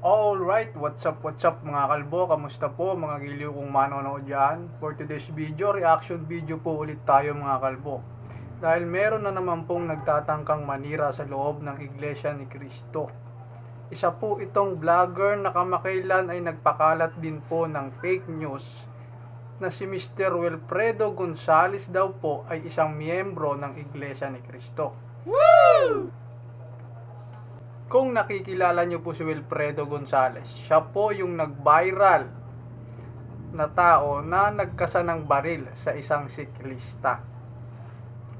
Alright, what's up, what's up mga kalbo? Kamusta po mga giliw kong manonood dyan? For today's video, reaction video po ulit tayo mga kalbo. Dahil meron na naman pong nagtatangkang manira sa loob ng Iglesia ni Cristo. Isa po itong vlogger na kamakailan ay nagpakalat din po ng fake news na si Mr. Wilfredo Gonzales daw po ay isang miyembro ng Iglesia ni Cristo. Kung nakikilala niyo po si Wilfredo Gonzales, siya po yung nag-viral na tao na nagkasa ng baril sa isang siklista.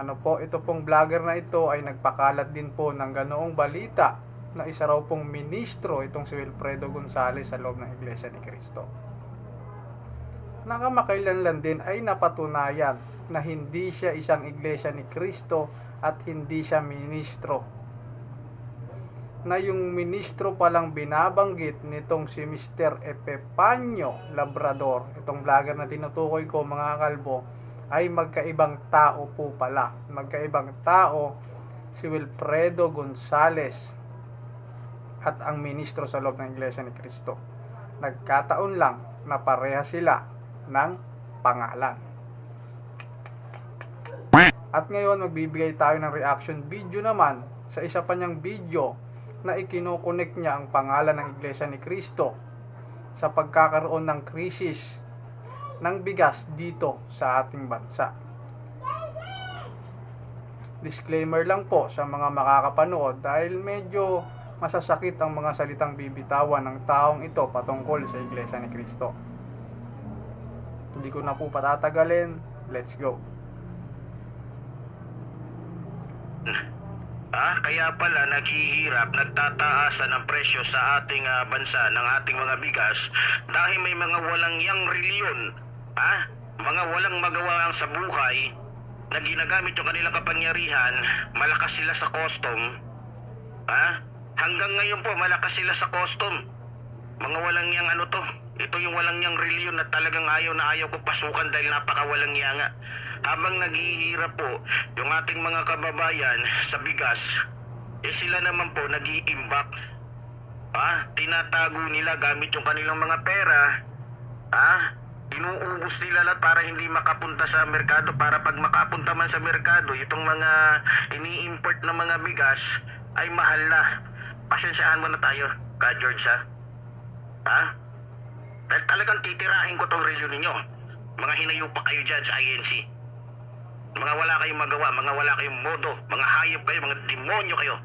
Ano po, ito pong vlogger na ito ay nagpakalat din po ng ganoong balita na isa raw pong ministro itong si Wilfredo Gonzales sa loob ng Iglesia ni Cristo. Nakamakailan lang din ay napatunayan na hindi siya isang Iglesia ni Cristo at hindi siya ministro na yung ministro palang binabanggit nitong si Mr. Epipanyo Labrador, itong vlogger na tinutukoy ko mga kalbo, ay magkaibang tao po pala. Magkaibang tao si Wilfredo Gonzales at ang ministro sa loob ng Iglesia ni Cristo. Nagkataon lang na pareha sila ng pangalan. At ngayon magbibigay tayo ng reaction video naman sa isa pa niyang video na ikinokonek niya ang pangalan ng Iglesia ni Cristo sa pagkakaroon ng krisis ng bigas dito sa ating bansa. Disclaimer lang po sa mga makakapanood dahil medyo masasakit ang mga salitang bibitawan ng taong ito patungkol sa Iglesia ni Cristo. Hindi ko na po patatagalin. Let's go. Ah, kaya pala naghihirap, nagtataasan ang presyo sa ating ah, bansa ng ating mga bigas dahil may mga walang yang reliyon, ah, mga walang magawa sa buhay na ginagamit yung kanilang kapangyarihan, malakas sila sa custom, ah, hanggang ngayon po malakas sila sa custom. Mga walang yang ano to, ito yung walang yang reliyon na talagang ayaw na ayaw ko pasukan dahil napakawalang yanga. Habang naghihirap po yung ating mga kababayan sa bigas, eh sila naman po nag-iimbak. Ah, tinatago nila gamit yung kanilang mga pera. Ah, inuubos nila lahat para hindi makapunta sa merkado para pag makapunta man sa merkado, itong mga ini-import na mga bigas ay mahal na. Pasensyahan mo na tayo, ka George ha? Ha? Dahil talagang titirahin ko tong reliyon ninyo. Mga hinayo pa kayo dyan sa INC. Mga wala kayong magawa, mga wala kayong modo, mga hayop kayo, mga demonyo kayo.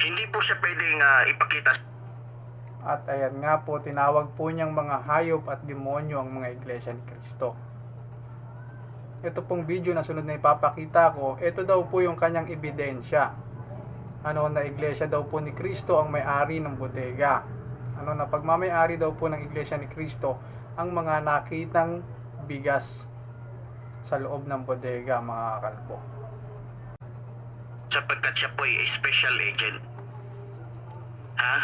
Hindi po siya pwedeng ah, ipakita At ayan nga po, tinawag po niyang mga hayop at demonyo ang mga iglesia ni Kristo. Ito pong video na sunod na ipapakita ko, ito daw po yung kanyang ebidensya. Ano na iglesia daw po ni Kristo ang may-ari ng bodega. Ano na pagmamay-ari daw po ng iglesia ni Kristo ang mga nakitang bigas sa loob ng bodega mga kalbo. sapagkat siya po ay special agent. Ha?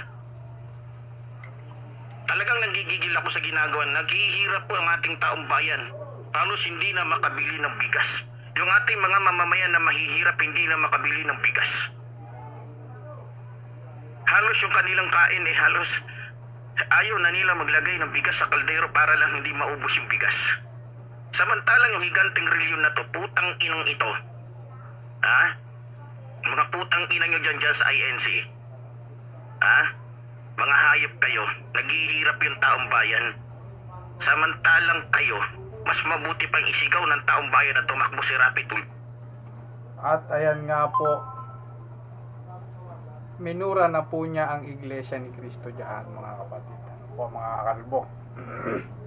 Talagang nagigigil ako sa ginagawa. Naghihirap po ang ating taong bayan. Halos hindi na makabili ng bigas. Yung ating mga mamamayan na mahihirap hindi na makabili ng bigas. Halos yung kanilang kain eh halos ayaw na nila maglagay ng bigas sa kaldero para lang hindi maubos yung bigas. Samantalang yung higanting reliyon na to, putang inang ito. Ha? Mga putang ina nyo dyan dyan sa INC. Ha? Mga hayop kayo, naghihirap yung taong bayan. Samantalang kayo, mas mabuti pang isigaw ng taong bayan na tumakbo si Rapitul. At ayan nga po, minura na po niya ang iglesia ni Kristo diyan mga kapatid. Ano po mga kalbo.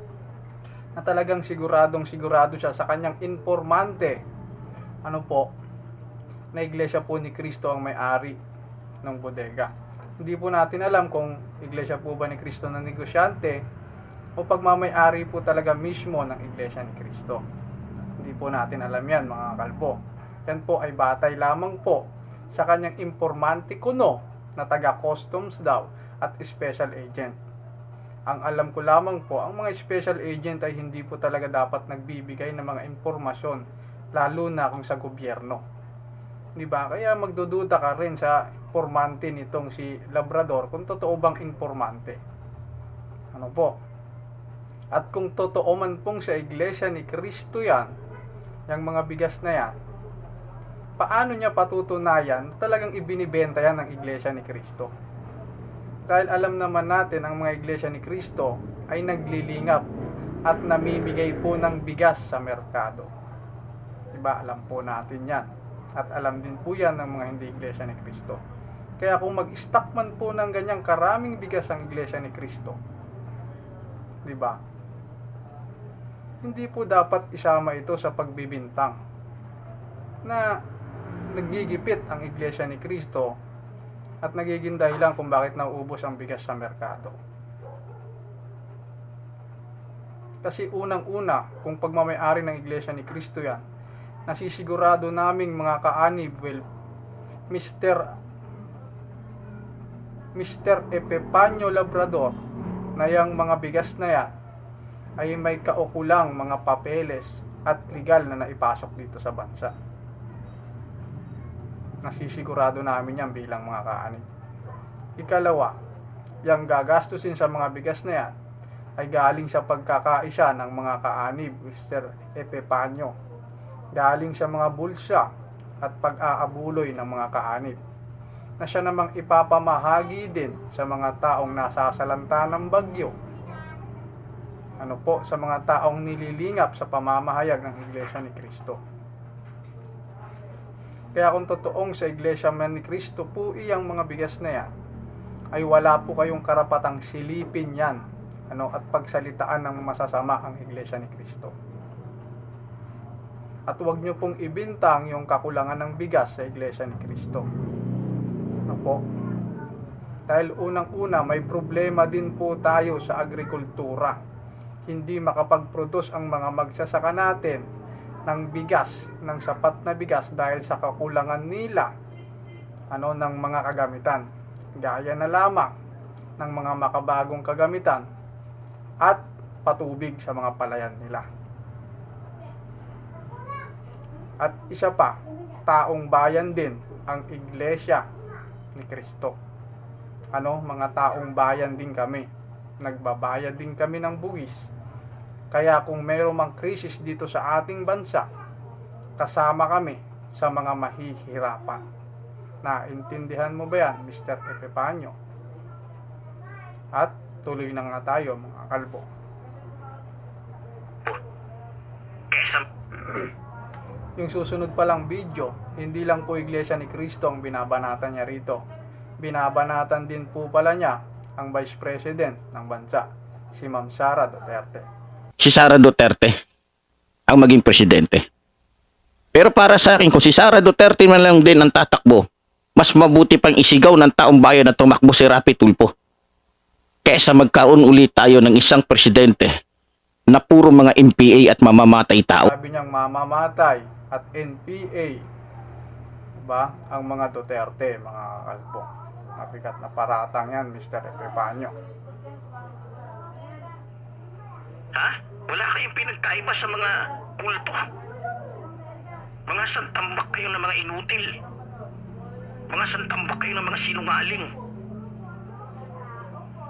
na talagang siguradong sigurado siya sa kanyang informante. Ano po, na iglesia po ni Kristo ang may-ari ng bodega. Hindi po natin alam kung iglesia po ba ni Kristo na negosyante o pagmamay-ari po talaga mismo ng iglesia ni Kristo. Hindi po natin alam yan mga kalbo. Yan po ay batay lamang po sa kanyang informante kuno na taga customs daw at special agent. Ang alam ko lamang po, ang mga special agent ay hindi po talaga dapat nagbibigay ng mga impormasyon lalo na kung sa gobyerno. 'Di ba? Kaya magdududa ka rin sa informante nitong si Labrador kung totoo bang informante. Ano po? At kung totoo man pong sa iglesia ni Kristo yan, yung mga bigas na yan, paano niya patutunayan na talagang ibinibenta yan ng iglesia ni Kristo? Dahil alam naman natin ang mga iglesia ni Kristo ay naglilingap at namimigay po ng bigas sa merkado. Diba? Alam po natin yan. At alam din po yan ng mga hindi iglesia ni Kristo. Kaya kung mag-stock man po ng ganyang karaming bigas ang iglesia ni Kristo, di ba? Hindi po dapat isama ito sa pagbibintang na nagigipit ang iglesia ni Kristo at nagiging dahilan kung bakit nauubos ang bigas sa merkado. Kasi unang-una, kung pagmamayari ng iglesia ni Kristo yan, nasisigurado naming mga kaanib, well, Mr. Mr. Epipanyo Labrador na yung mga bigas na yan ay may kaukulang mga papeles at legal na naipasok dito sa bansa. Nasisigurado namin yan bilang mga kaanib. Ikalawa, yung gagastusin sa mga bigas na yan ay galing sa pagkakaisa ng mga kaanib, Mr. Epipanyo. Galing sa mga bulsa at pag-aabuloy ng mga kaanib na siya namang ipapamahagi din sa mga taong nasasalanta ng bagyo. Ano po, sa mga taong nililingap sa pamamahayag ng Iglesia ni Kristo. Kaya kung totoong sa Iglesia man ni Kristo po iyang mga bigas na yan, ay wala po kayong karapatang silipin yan ano, at pagsalitaan ng masasama ang Iglesia ni Kristo. At huwag nyo pong ibintang yung kakulangan ng bigas sa Iglesia ni Kristo. Ano po? Dahil unang-una may problema din po tayo sa agrikultura. Hindi makapag-produce ang mga magsasaka natin ng bigas, ng sapat na bigas dahil sa kakulangan nila ano ng mga kagamitan. Gaya na lamang ng mga makabagong kagamitan at patubig sa mga palayan nila. At isa pa, taong bayan din ang iglesia ni Kristo. Ano, mga taong bayan din kami. Nagbabayad din kami ng buwis. Kaya kung mayroong mang krisis dito sa ating bansa, kasama kami sa mga mahihirapan. Naintindihan mo ba yan, Mr. Epipanyo? At tuloy na nga tayo, mga kalbo. Yung susunod palang video, hindi lang po Iglesia ni Cristo ang binabanatan niya rito. Binabanatan din po pala niya ang Vice President ng bansa, si Ma'am Sara Duterte. Si Sara Duterte ang maging presidente. Pero para sa akin, kung si Sara Duterte man lang din ang tatakbo, mas mabuti pang isigaw ng taong bayan na tumakbo si Rapi Tulpo. Kesa magkaroon ulit tayo ng isang presidente na puro mga MPA at mamamatay tao. Sabi niyang mamamatay at NPA, diba? Ang mga Duterte, mga kalbo. Mabigat na paratang yan, Mr. Epipanyo. Ha? Wala kayong pinagkaiba sa mga kulto. Mga santambak kayo ng mga inutil. Mga santambak kayo ng mga sinungaling.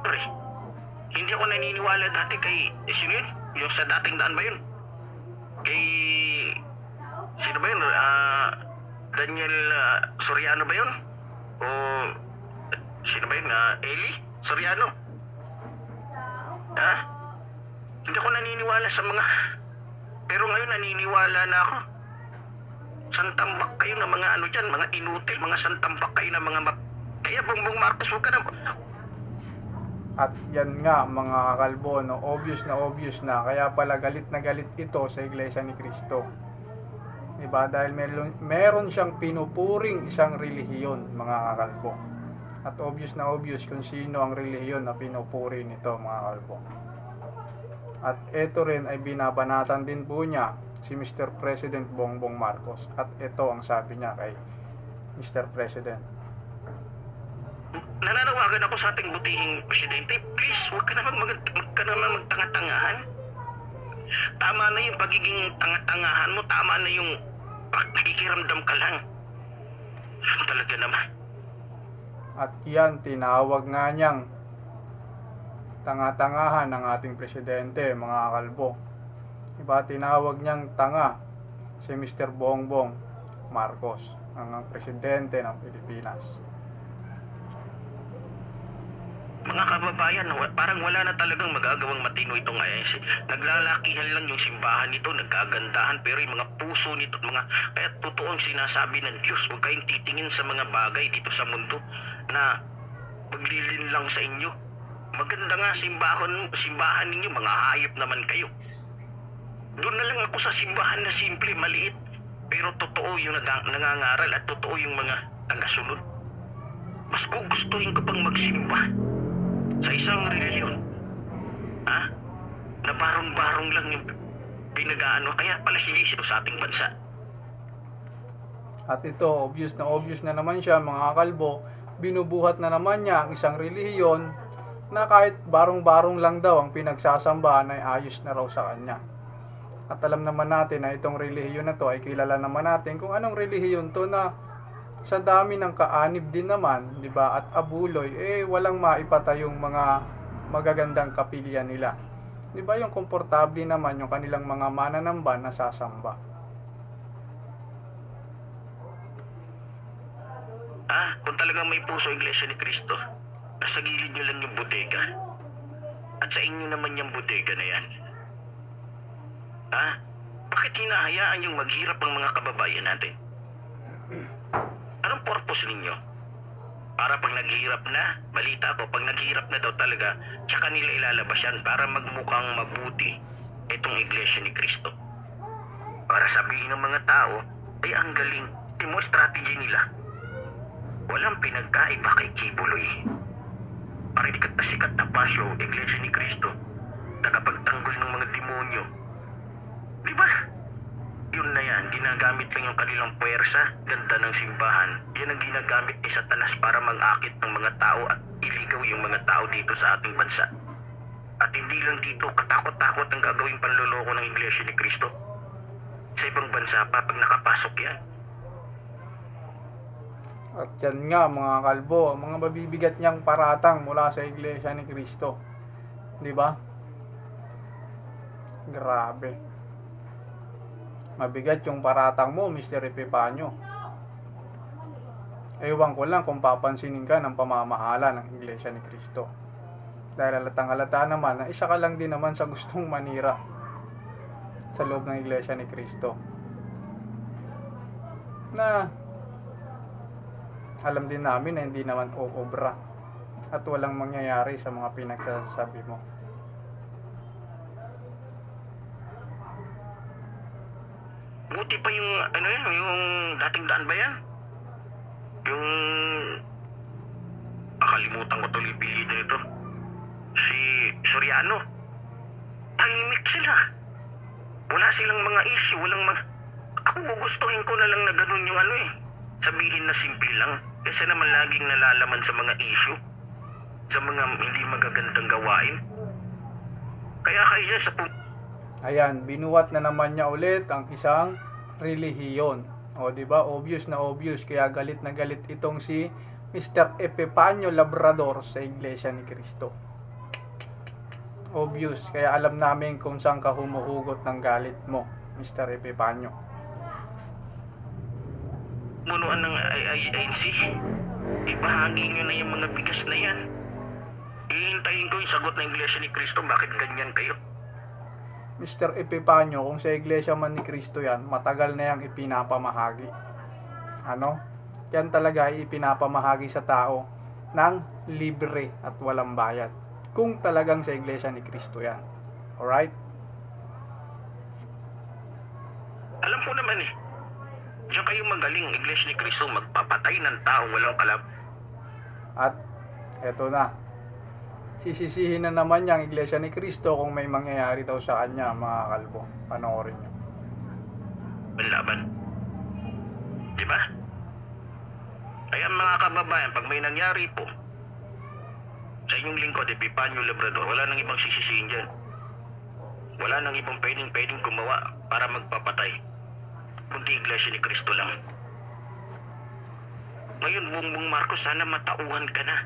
Pre, hindi ako naniniwala dati kay, eh, yun? Yung sa dating daan ba yun? Kay, sino ba yun? Ah, Daniel ah, Soriano ba yun? O, sino ba yun? Ah, Eli Soriano? Ha? Hindi ako naniniwala sa mga... Pero ngayon naniniwala na ako. Santambak kayo ng mga ano dyan, mga inutil, mga santambak kayo ng mga... Ma- Kaya Bongbong Marcos, huwag ka na... At yan nga mga kalbo, no, obvious na obvious na. Kaya pala galit na galit ito sa Iglesia ni Cristo. Diba? Dahil meron, meron siyang pinupuring isang relihiyon, mga kalbo. At obvious na obvious kung sino ang relihiyon na pinupuri nito, mga kalbo. At ito rin ay binabanatan din po niya si Mr. President Bongbong Marcos. At ito ang sabi niya kay Mr. President. Nananawagan ako sa ating butihing presidente. Please, huwag ka naman mag, mag, ka naman magtanga-tangahan. Tama na yung pagiging tanga-tangahan mo. Tama na yung nakikiramdam ka lang. Talaga naman. At yan, tinawag nga niyang tanga-tangahan ng ating presidente, mga kalbo. Diba, tinawag niyang tanga si Mr. Bongbong Marcos, ang presidente ng Pilipinas. Mga kababayan, parang wala na talagang magagawang matino itong INC. Naglalakihan lang yung simbahan nito, nagkagandahan, pero yung mga puso nito, mga, kaya totoo ang sinasabi ng Diyos, huwag kayong titingin sa mga bagay dito sa mundo na paglilin lang sa inyo. Maganda nga simbahan, simbahan ninyo, mga hayop naman kayo. Doon na lang ako sa simbahan na simple, maliit, pero totoo yung nag- nangangaral at totoo yung mga tagasunod. Mas gugustuhin ko pang magsimba sa isang reliyon. Ha? Na barong-barong lang yung pinagaano. Kaya pala sinisip sa ating bansa. At ito, obvious na obvious na naman siya, mga kalbo, binubuhat na naman niya ang isang relihiyon na kahit barong-barong lang daw ang pinagsasambahan ay ayos na raw sa kanya. At alam naman natin na itong relihiyon na to ay kilala naman natin kung anong relihiyon to na sa dami ng kaanib din naman, 'di ba? At abuloy eh walang maipatayong mga magagandang kapilya nila. 'Di ba? Yung komportable naman yung kanilang mga mananamba na sasamba. Ah, kung talagang may puso Iglesia ni Cristo, nasa gilid nyo lang yung bodega. At sa inyo naman yung bodega na yan. Ha? Bakit hinahayaan yung maghirap ang mga kababayan natin? Anong purpose ninyo? Para pag naghirap na, balita ko, pag naghirap na daw talaga, tsaka nila ilalabas yan para magmukhang mabuti itong Iglesia ni Cristo. Para sabihin ng mga tao, ay ang galing, timo strategy nila. Walang pinagkaiba kay Kibuloy. Parikat na sikat na pasyo, Iglesia ni Cristo, tagapagtanggol ng mga demonyo. Di ba? Yun na yan, ginagamit lang yung kanilang puwersa, ganda ng simbahan. Yan ang ginagamit ni Satanas para mag-akit ng mga tao at iligaw yung mga tao dito sa ating bansa. At hindi lang dito, katakot-takot ang gagawing panloloko ng Iglesia ni Cristo. Sa ibang bansa pa, pag nakapasok yan, At yan nga mga kalbo, mga mabibigat niyang paratang mula sa Iglesia ni Cristo. Di ba? Grabe. Mabigat yung paratang mo, Mr. Epipanyo. Ewan ko lang kung papansinin ka ng pamamahala ng Iglesia ni Cristo. Dahil halatang halata naman na isa ka lang din naman sa gustong manira sa loob ng Iglesia ni Cristo. Na alam din namin na hindi naman uobra at walang mangyayari sa mga pinagsasabi mo. Buti pa yung, ano yan, yung dating daan ba yan? Yung, akalimutan ko tuloy bilida nito. Si Soriano. Tahimik sila. Wala silang mga issue, walang mga... Ako gugustuhin ko na lang na ganun yung ano eh. Sabihin na simple lang. Kasi naman laging nalalaman sa mga issue. Sa mga hindi magagandang gawain. Kaya kaya sa pu- Ayan, binuhat na naman niya ulit ang isang relihiyon. O, di ba? Obvious na obvious. Kaya galit na galit itong si Mr. Epipanyo Labrador sa Iglesia ni Cristo. Obvious. Kaya alam namin kung saan ka humuhugot ng galit mo, Mr. Epipanyo. Munuan ng IINC. Ibahagi nyo na yung mga bigas na yan. Ihintayin ko yung sagot ng Iglesia ni Cristo, bakit ganyan kayo? Mr. Epipanyo, kung sa Iglesia man ni Cristo yan, matagal na yang ipinapamahagi. Ano? Yan talaga ay ipinapamahagi sa tao ng libre at walang bayad. Kung talagang sa Iglesia ni Cristo yan. Alright? Alam ko naman eh. Diyan kayo magaling, Iglesia ni Cristo, magpapatay ng taong walang kalab. At eto na. Sisisihin na naman niya ang Iglesia ni Cristo kung may mangyayari daw sa kanya, mga kalbo. Panoorin niyo. Panlaban. Di ba? Kaya mga kababayan, pag may nangyari po, sa inyong lingkod, Epipanyo Labrador, wala nang ibang sisisihin dyan. Wala nang ibang pwedeng pwedeng gumawa para magpapatay. Kundi Iglesia ni Cristo lang. Ngayon, Bongbong Marcos, sana matauhan ka na.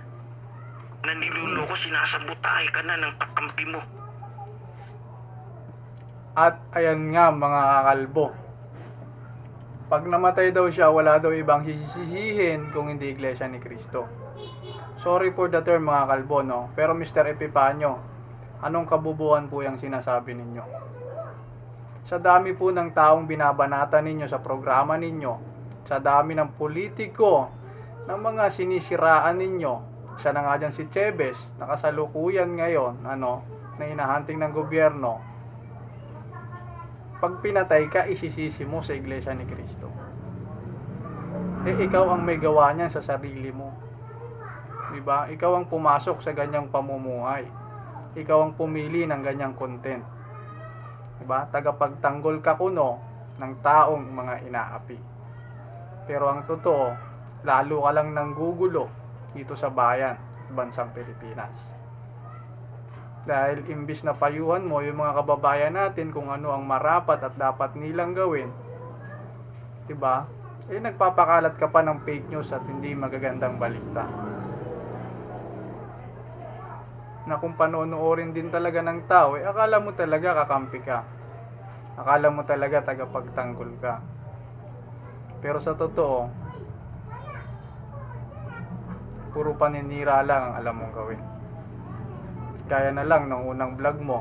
Na niluloko, sinasabutahe ka na ng kakampi mo. At ayan nga mga kakalbo. Pag namatay daw siya, wala daw ibang sisisihin kung hindi Iglesia ni Cristo. Sorry for the term mga kalbo, no? Pero Mr. Epipanyo, anong kabubuan po yung sinasabi ninyo? Sa dami po ng taong binabanata ninyo sa programa ninyo, sa dami ng politiko, ng mga sinisiraan ninyo, isa na nga dyan si Chavez, nakasalukuyan ngayon, ano, na hinahunting ng gobyerno, pag pinatay ka, isisisi mo sa Iglesia ni Cristo. Eh, ikaw ang may gawa niyan sa sarili mo. Diba? Ikaw ang pumasok sa ganyang pamumuhay. Ikaw ang pumili ng ganyang content. Diba? Tagapagtanggol ka kuno ng taong mga inaapi. Pero ang totoo, lalo ka lang nang gugulo dito sa bayan, bansang Pilipinas. Dahil imbis na payuhan mo yung mga kababayan natin kung ano ang marapat at dapat nilang gawin, 'di ba? Eh nagpapakalat ka pa ng fake news at hindi magagandang balita. Na kung panonoorin din talaga ng tao, eh akala mo talaga kakampi ka. Akala mo talaga tagapagtanggol ka. Pero sa totoo, puro paninira lang ang alam mong gawin. Kaya na lang ng unang vlog mo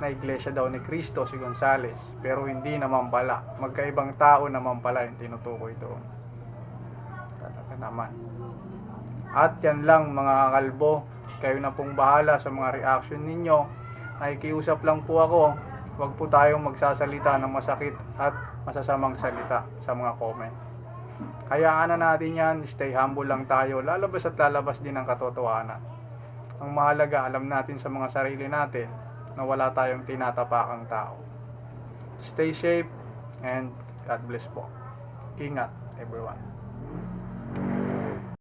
na iglesia daw ni Cristo si Gonzales. Pero hindi naman pala. Magkaibang tao naman pala yung tinutukoy doon. Talaga naman. At yan lang mga kalbo. Kayo na pong bahala sa mga reaction ninyo. Nakikiusap lang po ako. Huwag po tayong magsasalita ng masakit at masasamang salita sa mga comment. Hayaan na natin yan. Stay humble lang tayo. Lalabas at lalabas din ang katotohanan. Ang mahalaga, alam natin sa mga sarili natin na wala tayong tinatapakang tao. Stay safe and God bless po. Ingat everyone.